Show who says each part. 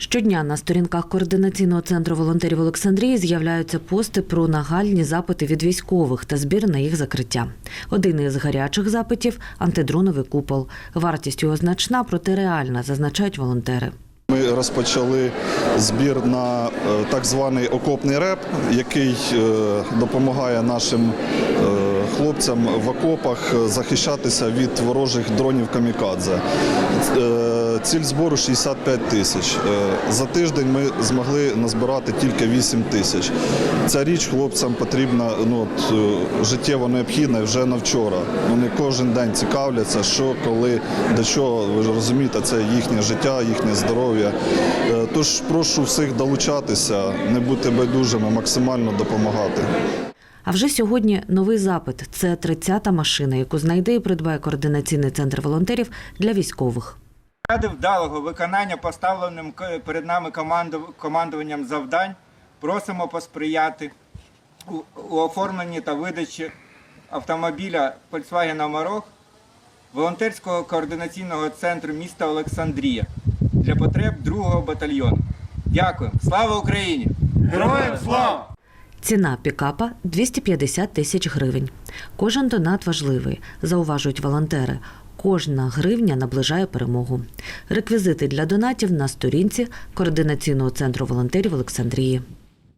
Speaker 1: Щодня на сторінках координаційного центру волонтерів Олександрії з'являються пости про нагальні запити від військових та збір на їх закриття. Один із гарячих запитів антидроновий купол. Вартість його значна, проте реальна, зазначають волонтери.
Speaker 2: Ми розпочали збір на е, так званий окопний реп, який е, допомагає нашим е, хлопцям в окопах захищатися від ворожих дронів камікадзе. Е, Ціль збору 65 тисяч. Е, За тиждень ми змогли назбирати тільки 8 тисяч. Ця річ хлопцям потрібна ну, от, е, життєво необхідна вже на вчора. Вони кожен день цікавляться, що, коли, до чого. Ви ж розумієте, це їхнє життя, їхнє здоров'я. Тож прошу всіх долучатися, не бути байдужими, максимально допомагати.
Speaker 1: А вже сьогодні новий запит це 30-та машина, яку знайде і придбає координаційний центр волонтерів для військових.
Speaker 3: Ради вдалого виконання поставленим перед нами команду- командуванням завдань просимо посприяти у, у оформленні та видачі автомобіля Volkswagen Amarok волонтерського координаційного центру міста Олександрія для потреб 2-го батальйону. Дякую. Слава Україні!
Speaker 4: Героям слава!
Speaker 1: Ціна пікапа 250 тисяч гривень. Кожен донат важливий, зауважують волонтери. Кожна гривня наближає перемогу. Реквізити для донатів на сторінці координаційного центру волонтерів Олександрії.